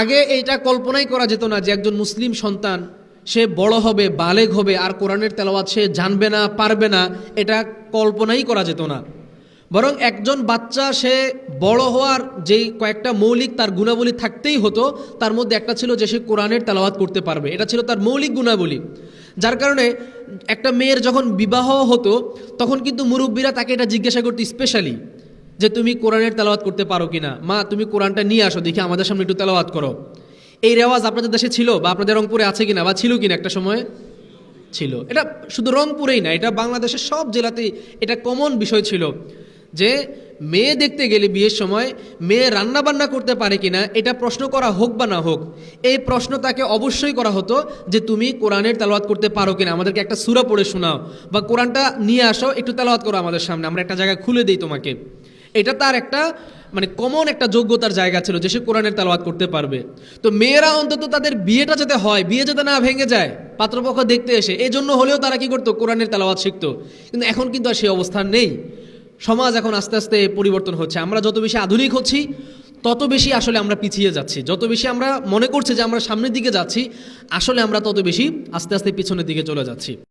আগে এইটা কল্পনাই করা যেত না যে একজন মুসলিম সন্তান, সে বড় হবে, বালেগ হবে, আর কোরআনের তেলাওয়াত সে জানবে না, পারবে না, এটা কল্পনাই করা যেত না। বরং একজন বাচ্চা সে বড় হওয়ার যেই কয়েকটা মৌলিক তার গুণাবলী থাকতেই হতো, তার মধ্যে একটা ছিল যে সে কোরআনের তেলাওয়াত করতে পারবে। এটা ছিল তার মৌলিক গুণাবলী। যার কারণে একটা মেয়ের যখন বিবাহ হতো, তখন কিন্তু মুরব্বীরা তাকে এটা জিজ্ঞাসা করতো স্পেশালি যে তুমি কোরআনের তেলাওয়াত করতে পারো কিনা। মা, তুমি কোরআনটা নিয়ে আসো, দেখি আমাদের সামনে একটু তেলাওয়াত করো। এই রেওয়াজ আপনাদের দেশে ছিল বা আপনাদের রংপুরে আছে কিনা বা ছিল কিনা একটা সময়? ছিল। এটা শুধু রংপুরেই না, এটা বাংলাদেশের সব জেলাতেই এটা কমন বিষয় ছিল যে মেয়ে দেখতে গেলে বিয়ের সময় মেয়ে রান্না বান্না করতে পারে কিনা, এটা প্রশ্ন করা হোক বা না হোক, এই প্রশ্ন তাকে অবশ্যই করা হতো যে তুমি কোরআনের তেলাওয়াত করতে পারো কিনা। আমাদেরকে একটা সুরা পড়ে শোনাও বা কোরআনটা নিয়ে আসো, একটু তেলাওয়াত করো আমাদের সামনে, আমরা একটা জায়গায় খুলে দিই তোমাকে। এটা তার একটা মানে কমন একটা যোগ্যতার জায়গা ছিল যে সে কোরআনের তেলাওয়াত করতে পারবে। তো মেয়েরা অন্তত তাদের বিয়েটা যাতে হয়, বিয়ে যাতে না ভেঙে যায়, পাত্রপক্ষ দেখতে এসে এই জন্য হলেও তারা কি করতো, কোরআনের তেলাওয়াত শিখতো। কিন্তু এখন কিন্তু আর সেই অবস্থান নেই। সমাজ এখন আস্তে আস্তে পরিবর্তন হচ্ছে। আমরা যত বেশি আধুনিক হচ্ছি, তত বেশি আসলে আমরা পিছিয়ে যাচ্ছি। যত বেশি আমরা মনে করছি যে আমরা সামনের দিকে যাচ্ছি, আসলে আমরা তত বেশি আস্তে আস্তে পিছনের দিকে চলে যাচ্ছি।